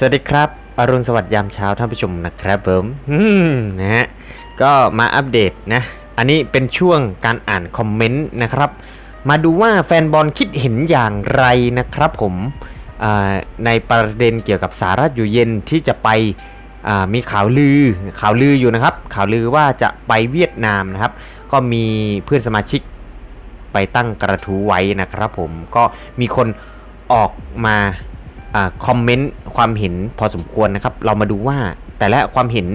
สวัสดีครับอรุณสวัสดิ์ยามเช้าท่านผู้ชมนะครับผมอืมนะฮะก็มาอัปเดตนะ อันนี้เป็นช่วงการอ่านคอมเมนต์นะครับ มาดูว่าแฟนบอลคิดเห็นอย่างไรนะครับผมในประเด็นเกี่ยวกับสารัฐอยู่เย็นที่จะไปมีข่าวลือข่าวลืออยู่นะครับ ข่าวลือว่าจะไปเวียดนามนะครับ ก็มีเพื่อนสมาชิกไปตั้งกระทู้ไว้นะครับผมก็มีคนออกมา คอมเมนต์ความเห็นพอสมควรนะครับ เรามาดูว่าแต่ละความเห็น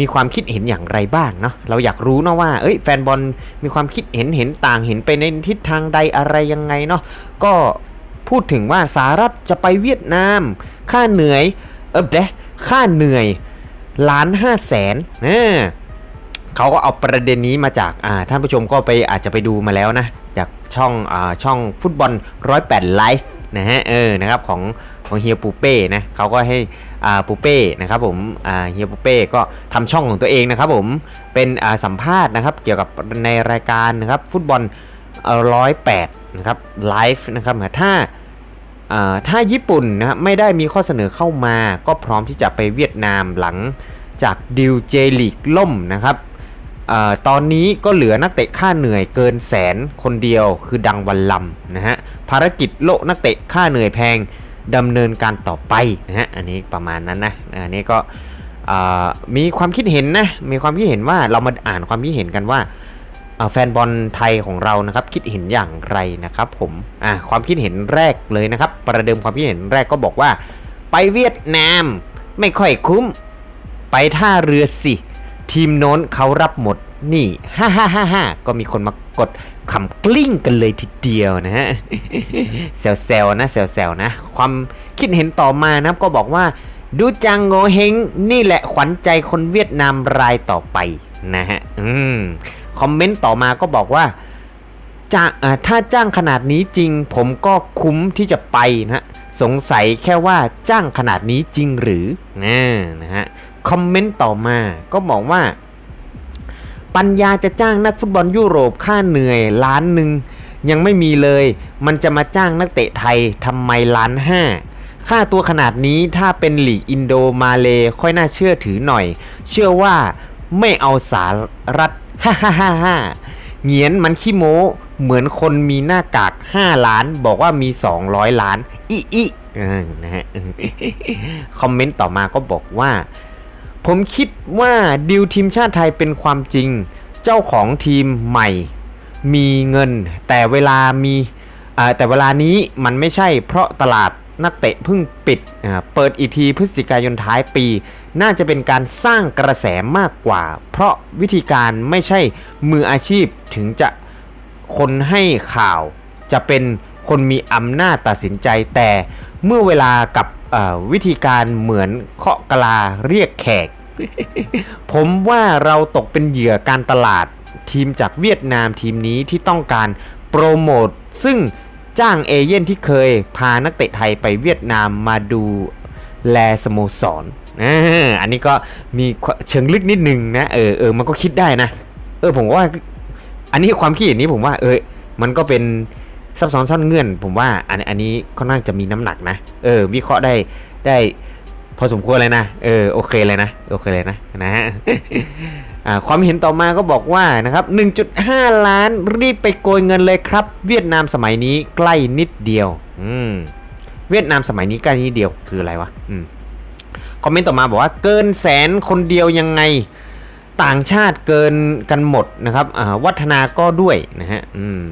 มีความคิดเห็นอย่างไรบ้างเนาะเราอยากรู้เนาะว่าเอ้ยแฟนบอลมีความคิดเห็นเห็นต่างเห็นไปในทิศทางใดอะไรยังไงเนาะก็พูดถึงว่าสหรัฐจะไปเวียดนาม ค่าเหนื่อย เออเดะค่าเหนื่อยล้านห้าแสนเนี่ยเขาก็เอาประเด็นนี้มาจากอ่าท่านผู้ชมก็ไปอาจจะไปดูมาแล้วนะ จากช่องอ่าช่องฟุตบอลร้อยแปดไลฟ์นะฮะเออนะครับของ ของเฮียปูเป้นะเขาก็ให้ปูเป้นะครับผมเฮียปูเป้ก็ทำช่องของตัวเองนะครับผมเป็นสัมภาษณ์นะครับเกี่ยวกับในรายการนะครับฟุตบอลร้อยแปดนะครับไลฟ์นะครับถ้าถ้าญี่ปุ่นนะครับไม่ได้มีข้อเสนอเข้ามา ก็พร้อมที่จะไปเวียดนามหลังจากดิวเจลีกล่มนะครับอตอนนี้ก็เหลือนักเตะค่าเหนื่อยเกินแสนคนเดียวคือดังวันลำนะฮะภารกิจโละนักเตะค่าเหนื่อยแพง ดำเนินการต่อไปนะฮะอันนี้ประมาณนั้นนะอันนี้ก็มีความคิดเห็นนะมีความคิดเห็นว่าเรามาอ่านความคิดเห็นกันว่าอ่าแฟนบอลไทยของเรานะครับคิดเห็นอย่างไรนะครับผมอ่าความคิดเห็นแรกเลยนะครับ ประเดิมความคิดเห็นแรกก็บอกว่า ไปเวียดนามไม่ค่อยคุ้ม ไปท่าเรือสิ ทีมโน้นเขารับหมดนี่ฮ่าฮ่าฮ่าฮ่าก็มีคนมากด ขำกลิ้งกันเลยทีเดียวนะฮะแซวๆนะแซวๆนะ ความคิดเห็นต่อมานะก็บอกว่าดูจังโงเฮงนี่แหละขวัญใจคนเวียดนามรายต่อไปนะฮะอืมคอมเมนต์ต่อมาก็บอกว่าจ้างถ้าจ้างขนาดนี้จริง ผมก็คุ้มที่จะไปนะฮะสงสัยแค่ว่าจ้างขนาดนี้จริงหรือนะนะฮะคอมเมนต์ต่อมาก็บอกว่า ปัญญาจะจ้างนักฟุตบอลยุโรปค่าเหนื่อยล้านหนึ่งยังไม่มีเลย มันจะมาจ้างนักเตะไทยทำไมล้านห้าค่าตัวขนาดนี้ถ้าเป็นหลีกอินโดมาเลค่อยน่าเชื่อถือหน่อย เชื่อว่าไม่เอาสารัฐฮ่าฮ่าฮ่าฮ่าเงียนมันขี้โม้ เหมือนคนมีหน้ากาก 5 ล้าน บอกว่ามี 200 ล้านอีอีเออนะฮะคอมเมนต์ต่อมาก็บอกว่า ผมคิดว่าดิวทีมชาติไทยเป็นความจริง เจ้าของทีมใหม่ มีเงิน แต่เวลามีแต่เวลานี้มันไม่ใช่เพราะตลาดนักเตะเพิ่งปิด เปิดอีทีพฤศจิกายนท้ายปี น่าจะเป็นการสร้างกระแสมากกว่า เพราะวิธีการไม่ใช่มืออาชีพถึงจะคนให้ข่าว จะเป็นคนมีอำนาจตัดสินใจแต่ เมื่อเวลากับวิธีการเหมือนเคาะกะลาเรียกแขก ผมว่าเราตกเป็นเหยื่อการตลาดทีมจากเวียดนามทีมนี้ที่ต้องการโปรโมทซึ่งจ้างเอเย่นที่เคยพานักเตะไทยไปเวียดนามมาดูแลสโมสรออันนี้ก็มีเชิงลึกนิดนึงนะ เออเออมันก็คิดได้นะ เออผมว่า อันนี้ความคิดเห็นนี้ผมว่า เออมันก็เป็น ซับซ้อนซ่อนเงื่อน ผมว่าอันอันนี้ค่อนข้างจะมีน้ำหนักนะ เออ วิเคราะห์ได้ได้พอสมควรเลยนะ เออ โอเคเลยนะ โอเคเลยนะ นะฮะความเห็นต่อมาก็บอกว่านะครับ 1.5 ล้านรีบไปโกยเงินเลยครับ เวียดนามสมัยนี้ใกล้นิดเดียว อืม เวียดนามสมัยนี้ใกล้นิดเดียวคืออะไรวะ อืม คอมเมนต์ต่อมาบอกว่าเกินแสนคนเดียวยังไง ต่างชาติเกินกันหมดนะครับ อ่า วัฒนาก็ด้วยนะฮะ อืม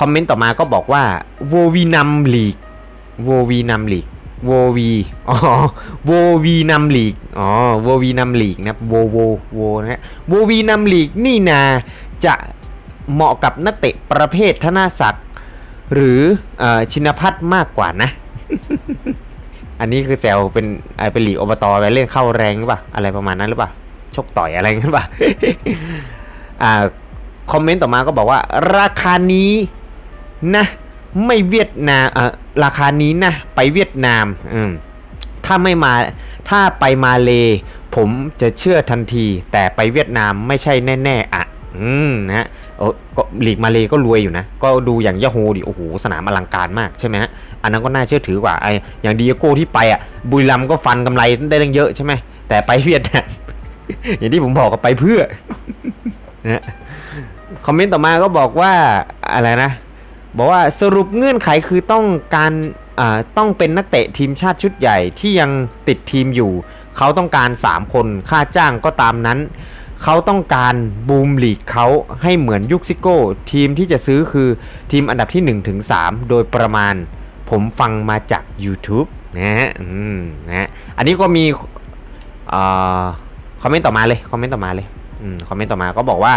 คอมเมนต์ต่อมาก็บอกว่าโววีนัมลีกโววีนัมลีกโววีอ๋อโววีนัมลีกอ๋อโววีนัมลีกนะโวโวโวนะฮะโววีนัมลีกนี่นาจะเหมาะกับนักเตะประเภทธนาศักดิ์หรืออชินพัฒน์มากกว่านะ อันนี้คือแซวเป็นอ่าเป็นหลีกอบตไปเล่นเข้าแรงหรือเปล่าอะไรประมาณนั้นหรือเปล่าชกต่อยอะไรกันหรือเปล่าอ่า คอมเมนต์ต่อมาก็บอกว่า ราคานี้นะไม่เวียดนามเอ่อราคานี้นะไปเวียดนามอืมถ้าไม่มาถ้าไปมาเล ผมจะเชื่อทันที แต่ไปเวียดนามไม่ใช่แน่ๆอะอืมนะฮะโอ้ก็ลีกมาเลก็รวยอยู่นะ ก็ดูอย่างยาโฮดิโอ้โหสนามอลังการมากใช่ไหมฮะอันนั้นก็น่าเชื่อถือกว่าไออย่างดีโก้ที่ไปอะบุรีรัมย์ก็ฟันกำไรได้ตั้งเยอะใช่ไหมแต่ไปเวียดนามอย่างที่ผมบอกก็ไปเพื่อนะ คอมเมนต์ต่อมาก็บอกว่าอะไรนะ บอกว่าสรุปเงื่อนไขคือต้องการต้องเป็นนักเตะทีมชาติชุดใหญ่ที่ยังติดทีมอยู่ เขาต้องการ 3 คนค่าจ้างก็ตามนั้น เขาต้องการบูมลีกเขาให้เหมือนยุคซิโก้ ทีมที่จะซื้อคือทีมอันดับที่1ถึง3โดยประมาณ ผมฟังมาจาก YouTube นะฮะนะฮะอันนี้ก็มีอคอมเมนต์ต่อมาเลยคอมเมนต์ต่อมาเลยอคอมเมนต์ต่อมาก็บอกว่า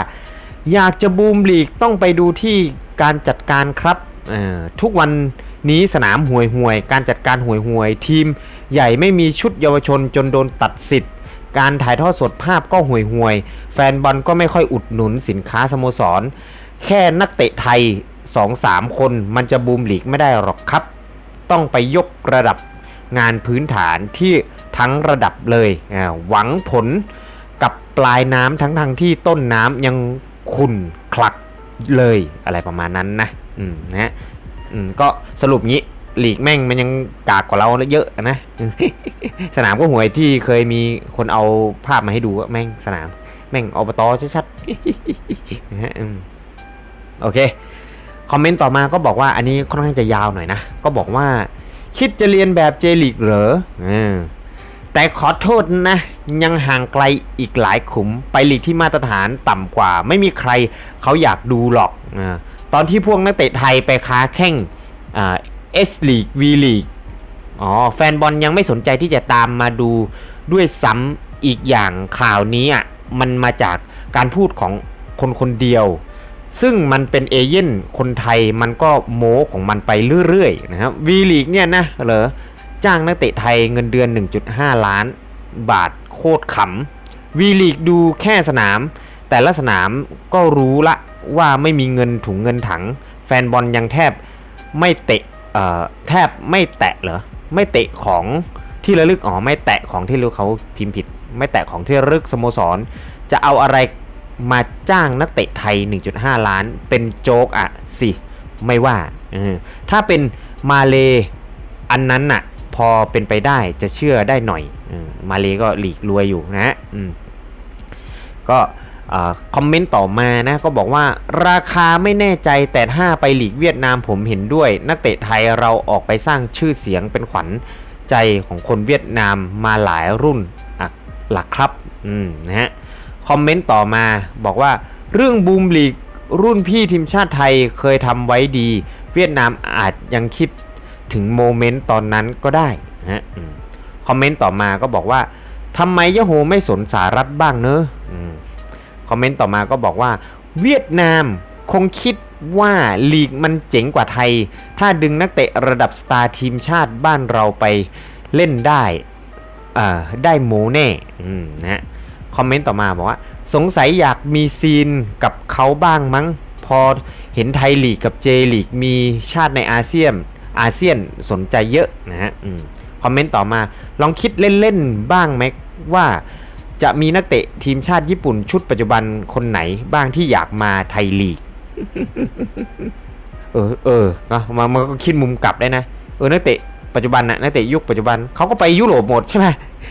อยากจะบูมลีกต้องไปดูที่การจัดการครับ ทุกวันนี้สนามห่วยห่วย การจัดการห่วยห่วย ทีมใหญ่ไม่มีชุดเยาวชนจนโดนตัดสิทธิ์ การถ่ายทอดสดภาพก็ห่วยห่วย แฟนบอลก็ไม่ค่อยอุดหนุนสินค้าสโมสร แค่นักเตะไทย 2-3 คนมันจะบูมลีกไม่ได้หรอกครับ ต้องไปยกระดับงานพื้นฐานที่ทั้งระดับเลย หวังผลกับปลายน้ำทั้งทางที่ต้นน้ำยัง ขุ่นคลักเลยอะไรประมาณนั้นนะอืมนะฮะอืมก็สรุปงี้หลีกแม่งมันยังกากกว่าเราเยอะนะ สนามก็ห่วยที่เคยมีคนเอาภาพมาให้ดูว่าแม่งสนาม แม่งอบตชัดๆนะฮะโอเค คอมเมนต์ต่อมาก็บอกว่าอันนี้ค่อนข้างจะยาวหน่อยนะ ก็บอกว่า คิดจะเรียนแบบเจลีกเหรอเออ แต่ขอโทษนะ ยังห่างไกลอีกหลายขุมไปลีกที่มาตรฐานต่ำกว่า ไม่มีใครเขาอยากดูหรอกอตอนที่พวกนักเตะไทยไปค้าแข่งเอสลีกวีลีกอ๋อแฟนบอลยังไม่สนใจที่จะตามมาดูด้วยซ้ำอีกอย่างข่าวนี้อะมันมาจากการพูดของคนคนเดียว ซึ่งมันเป็นเอเย่นคนไทยมันก็โม้ของมันไปเรื่อยๆนะครับวีลีกเนี่ยนะเหรอ จ้างนักเตะไทยเงินเดือน 1.5 ล้าน บาทโคตรขำวีลีกดูแค่สนาม แต่ละสนามก็รู้ละว่าไม่มีเงินถุงเงินถัง แฟนบอลยังแทบไม่เตะเออแทบไม่แตะเหรอไม่เตะของที่ระลึกอ๋อไม่แตะของที่ระลึกเขาพิมพ์ผิด ไม่แตะของที่ระลึกสโมสร จะเอาอะไรมาจ้างนักเตะไทย 1.5 ล้าน เป็นโจ๊กอะสิ ไม่ว่าออถ้าเป็นมาเลอันนั้นน่ะ พอเป็นไปได้จะเชื่อได้หน่อยอมาเลก็หลีกรวยอยู่นะฮะก็คอมเมนต์ต่อมานะก็บอกว่าราคาไม่แน่ใจแต่ถ้าไปหลีกเวียดนามผมเห็นด้วย นักเตะไทยเราออกไปสร้างชื่อเสียงเป็นขวัญใจของคนเวียดนามมาหลายรุ่นหลักครับนะฮะคอมเมนต์ต่อมาบอกว่าเรื่องบูมลีกรุ่นพี่ทีมชาติไทยเคยทำไว้ดี เวียดนามอาจยังคิด ถึงโมเมนต์ตอนนั้นก็ได้นะฮะคอมเมนต์ต่อมาก็บอกว่าทำไมยะโฮไม่สนสารัฐบ้างเนอะคอมเมนต์ต่อมาก็บอกว่า เวียดนามคงคิดว่าลีกมันเจ๋งกว่าไทย ถ้าดึงนักเตะระดับสตาร์ทีมชาติบ้านเราไปเล่นได้ได้โมแน่นะคอมเมนต์ต่อมาบอกว่า สงสัยอยากมีซีนกับเขาบ้างมั้ง พอเห็นไทยลีกกับเจลีกมีชาติในอาเซียน อาเซียนสนใจเยอะนะฮะคอมเมนต์ต่อมาลองคิดเล่นๆบ้างไหมว่าจะมีนักเตะทีมชาติญี่ปุ่นชุดปัจจุบันคนไหนบ้างที่อยากมาไทยลีก เออเออเนาะมันมันก็คิดมุมกลับได้นะ เออนักเตะปัจจุบันนะนักเตะยุคปัจจุบันเขาก็ไปยุโรปหมดใช่ไหม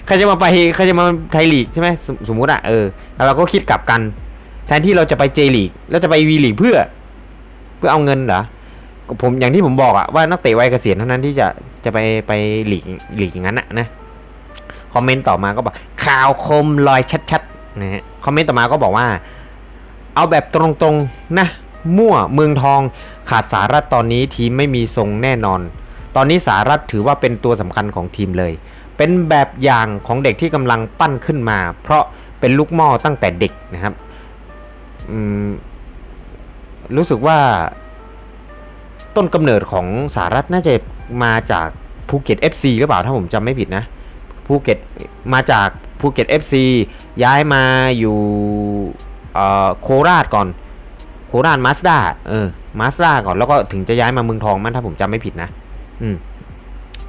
ใครจะมาไปใครจะมาไทยลีกใช่ไหมสมสมมุติอะเออแล้วเราก็คิดกลับกัน แทนที่เราจะไปเจลีก แล้วจะไปวีลีกเพื่อ เพื่อเอาเงินเหรอ ผมอย่างที่ผมบอกอะว่านักเตะวัยเกษียณเท่านั้นที่จะจะไปไปหลีกหลีกอย่างนั้นอะนะคอมเมนต์ต่อมาก็บอกข่าวคมลอยชัดๆนะฮะคอมเมนต์ต่อมาก็บอกว่า เอาแบบตรงๆนะมั่วเมืองทองขาดสารัตตอนนี้ทีมไม่มีทรงแน่นอน ตอนนี้สารัตถือว่าเป็นตัวสำคัญของทีมเลย เป็นแบบอย่างของเด็กที่กำลังปั้นขึ้นมา เพราะเป็นลูกหม้อตั้งแต่เด็กนะครับรู้สึกว่า ต้นกำเนิดของสารัตน่าจะมาจากภูเก็ต FC หรือเปล่าถ้าผมจำไม่ผิดนะภูเก็ตมาจากภูเก็ต FC ย้ายมาอยู่โคราชก่อน โคราชมาสด้าเออมาสด้าก่อนแล้วก็ถึงจะย้ายมาเมืองทองมั้นถ้าผมจำไม่ผิดนะ อืม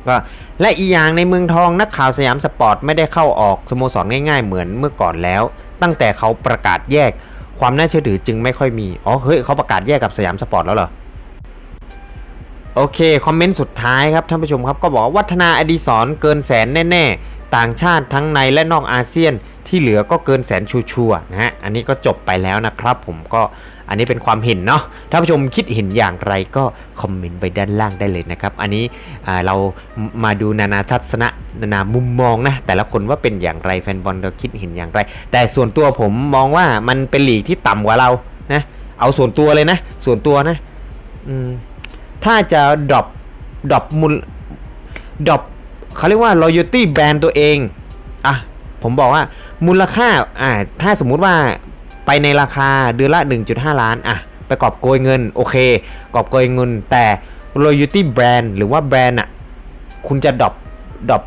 ก็และอีกอย่างในเมืองทองนักข่าวสยามสปอร์ตไม่ได้เข้าออกสโมสรง่ายๆ เหมือนเมื่อก่อนแล้ว ตั้งแต่เขาประกาศแยกความน่าเชื่อถือจึงไม่ค่อยมี อ๋อเฮ้ยเขาประกาศแยกกับสยามสปอร์ตแล้วเหรอ โอเค คอมเมนต์สุดท้ายครับท่านผู้ชมครับ ก็บอกวัฒนาอดีศรเกินแสนแน่ ๆ ต่างชาติทั้งในและนอกอาเซียนที่เหลือก็เกินแสนชัวๆนะฮะ อันนี้ก็จบไปแล้วนะครับผมก็อันนี้เป็นความเห็นเนาะท่านผู้ชมคิดเห็นอย่างไรก็คอมเมนต์ไปด้านล่างได้เลยนะครับ อันนี้เรามาดูนานาทัศนะนานามุมมองนะแต่ละคนว่าเป็นอย่างไรแฟนบอลเราคิดเห็นอย่างไร แต่ส่วนตัวผมมองว่ามันเป็นหลีกที่ต่ำกว่าเรานะ เอาส่วนตัวเลยนะ ส่วนตัวนะ อืม ถ้าจะดรอปดรอปมูลดรอปเขาเรียกว่า loyalty brand ตัวเองอะผมบอกว่ามูลค่าอ่าถ้าสมมุติว่าไปในราคาเดือนละ 1.5 ล้านอะไปกอบโกยเงินโอเคกอบโกยเงิน แต่ loyalty brand หรือว่าแบรนด์อะคุณจะดรอปดรอป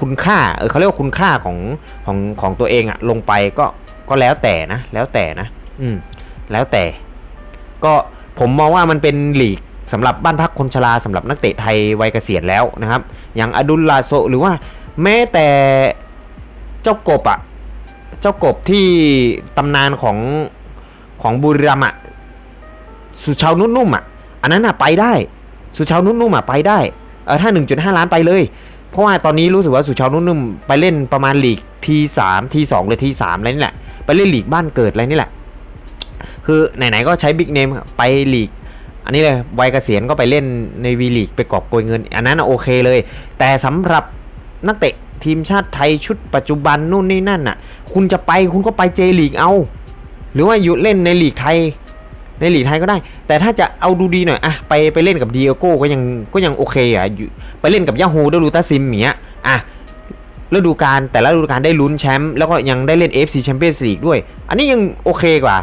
คุณค่าเออเขาเรียกว่าคุณค่าของของของตัวเองอะลงไปก็ก็แล้วแต่นะ แล้วแต่นะ อืมแล้วแต่ ก็ผมมองว่ามันเป็นหลีก สำหรับบ้านพักคนชราสำหรับนักเตะไทยวัยเกษียณแล้วนะครับ อย่างอดุลลาโซหรือว่าแม้แต่เจ้ากบอะเจ้ากบที่ตำนานของของบุรีรัมย์อะสุชาวนุ่มๆอะอันนั้นอะไปได้ สุชาวนุ่มๆอะไปได้เออถ้า 1.5 ล้านไปเลย เพราะว่าตอนนี้รู้สึกว่าสุชาวนุ่มๆไปเล่นประมาณลีกทีสามทีสองหรือทีสามอะไรนี่แหละ ไปเล่นลีกบ้านเกิดอะไรนี่แหละ คือไหนๆก็ใช้บิ๊กเนมไปลีก อันนี้เลยวัยเกษียณก็ไปเล่นในวีลีกไปกอบโกยเงิน อันนั้นโอเคเลย แต่สำหรับนักเตะทีมชาติไทยชุดปัจจุบันนู่นนี่นั่นน่ะ คุณจะไปคุณก็ไปเจลีกเอา หรือว่าอยู่เล่นในลีกไทย ในลีกไทยก็ได้ แต่ถ้าจะเอาดูดีหน่อยอะไปไปเล่นกับดีเอโก้ก็ยังก็ยังโอเคอะอยู่ไปเล่นกับยาฮูด้วยลูตาซิมอย่างเงี้ยอะฤดูกาลแต่ละฤดูกาลได้ลุ้นแชมป์แล้วก็ยังได้เล่น FC Champions League ด้วย อันนี้ยังโอเคกว่า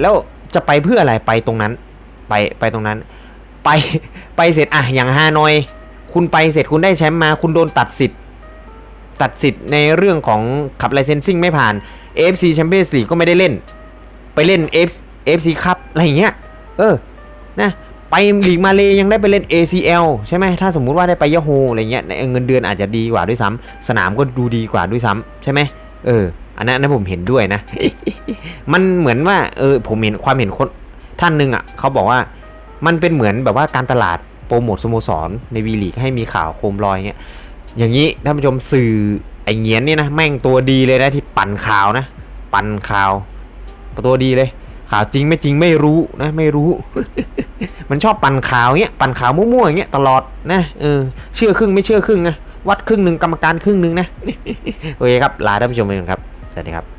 แล้วจะไปเพื่ออะไรไปตรงนั้น ไปไปตรงนั้น ไปไปเสร็จอะอย่างฮานอย คุณไปเสร็จคุณได้แชมป์มาคุณโดนตัดสิทธิ์ ตัดสิทธิ์ในเรื่องของขับไลเซนซิ่งไม่ผ่าน AFC Champions League ก็ไม่ได้เล่น ไปเล่น F FC ครับอะไรอย่างเงี้ยเออนะไปลีกมาเลยยังได้ไปเล่น ACL ใช่ไหมถ้าสมมุติว่าได้ไปยาโฮอะไรเงี้ยเงินเดือนอาจจะดีกว่าด้วยซ้ำสนามก็ดูดีกว่าด้วยซ้ำใช่ไหมเอออันนั้นอันนั้นผมเห็นด้วยนะ มันเหมือนว่าเออผมเห็นความเห็นคน ท่านหนึ่งอะเขาบอกว่ามันเป็นเหมือนแบบว่าการตลาดโปรโมทสโมสรในวีลีกให้มีข่าวโคมลอยเงี้ยอย่างนี้ท่านผู้ชมสื่อไอเงี้ยนนี่นะแม่งตัวดีเลยนะที่ปั่นข่าวนะ ปั่นข่าวตัวดีเลย ข่าวจริงไม่จริงไม่รู้นะไม่รู้ มันชอบปั่นข่าวเงี้ยปั่นข่าวมั่วๆอย่างเงี้ยตลอดนะเออเชื่อครึ่งไม่เชื่อครึ่งนะวัดครึ่งหนึ่งกรรมการครึ่งหนึ่งนะโอเคครับลาท่านผู้ชมไปก่อนครับสวัสดีครับ